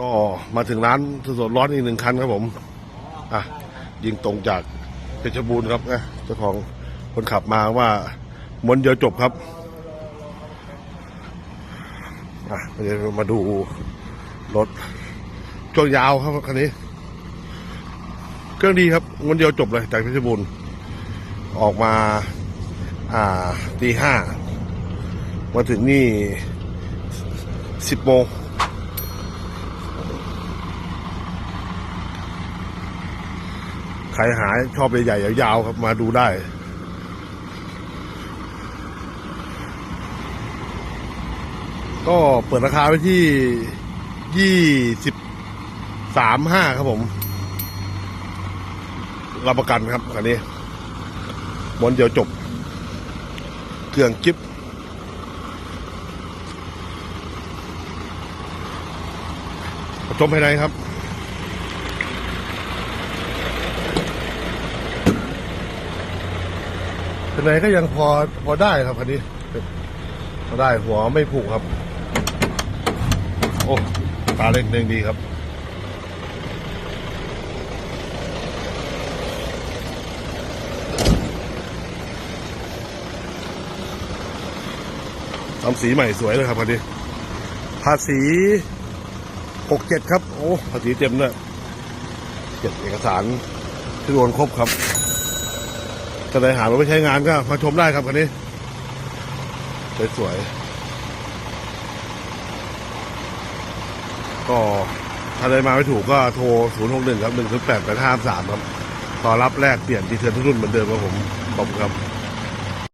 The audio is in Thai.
ก็มาถึงร้านสดร้อนอีกหนึ่งคันครับผมอะยิงตรงจากเพชรบูรณ์ครับนะเจ้าของคนขับมาว่าม้วนเดียวจบครับอะเดี๋ยวมาดูรถช่วงยาวครับคันนี้ เครื่องดีครับม้วนเดียวจบเลยจากเพชรบูรณ์ออกมา อ่าตีห้ามาถึงนี่สิบโมง ใครหาชอบใหญ่ๆยาวๆครับมาดูได้ ก็เปิดราคาไว้ที่ยี่สิบสามห้าครับผมรับประกันครับคันนี้มนเดียวจบ เครื่องจิ๊บชมภายในครับ ภายในก็ยังพอพอได้ครับคันนี้พอได้หัวไม่ผูกครับ โอ้ตาเล็กเด้งดีครับทำสีใหม่สวยเลยครับคันนี้ภาษีหกเจ็ดครับ โอ้ภาษีเต็มเลยเก็บเอกสารที่รวนครบครับ ถ้าใครหามาไม่ใช้งานก็มาชมได้ครับคันนี้ สวยๆก็ถ้าใครมาไม่ถูกก็โทร 0 6 1 ครับ1 8 8 5 3 ครับ ต่อรับแลกเปลี่ยนดีเทลทุกรุ่นเหมือนเดิมครับผม ขอบคุณครับ